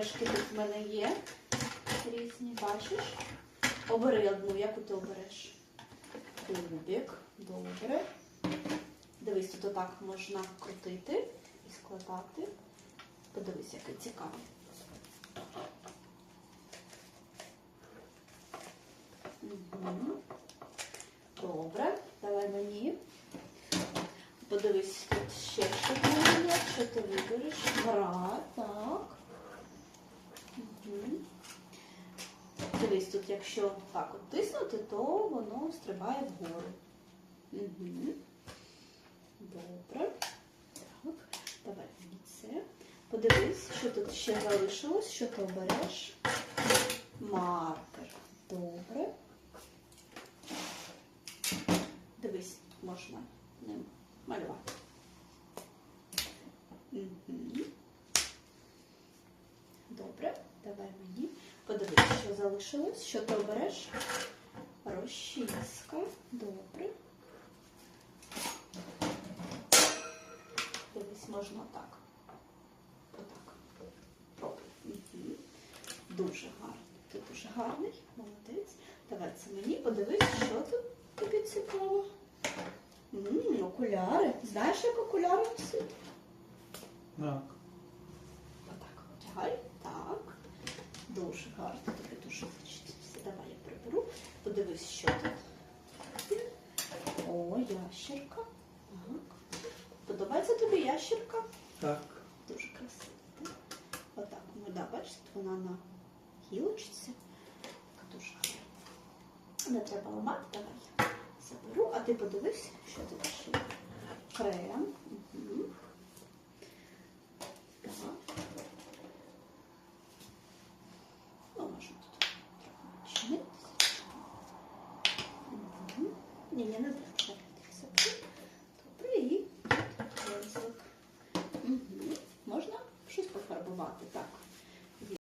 іграшки тут в мене є. Різні, бачиш? Обери одну, яку ти обереш. Кубик. Добре. Дивись, тут отак можна крутити і складати. Подивись, який цікавий. Добре, давай мені. Подивись, тут ще. Що ти вибереш? Гра, так. Дивись, тут якщо так от тиснути, то воно стрибає вгору. Угу. Добре. Так, давай це. Подивись, що тут ще залишилось, що ти обереш. Маркер. Добре. Дивись, можна ним малювати. Угу. Добре, давай мені. Подивись, що залишилось, що ти обереш. Розчіска. Добре. Дивись, можна так. Отак. Пробуй. Дуже гарний. Ти дуже гарний, молодець. Давай це мені, подивись, що тут тобі цікаво. Окуляри. Знаєш, як окуляри носити? Так. Отак одягай. Так. Дуже гарно, тобі дуже хочеться. Давай я приберу. Подивись, що тут. О, ящерка. Так. Подобається тобі ящерка? Так. Дуже красиво. так? Отак. Ну да, бачите, вона на гілочці. Дуже гарна. Не треба ламати, давай я заберу, а ти подивись, що тут ще. Крем. Угу. Так. Ну, можна тут трохи відчинитися. Угу. Ні, ні, не треба. Добре, і. Угу. Можна щось пофарбувати. Так,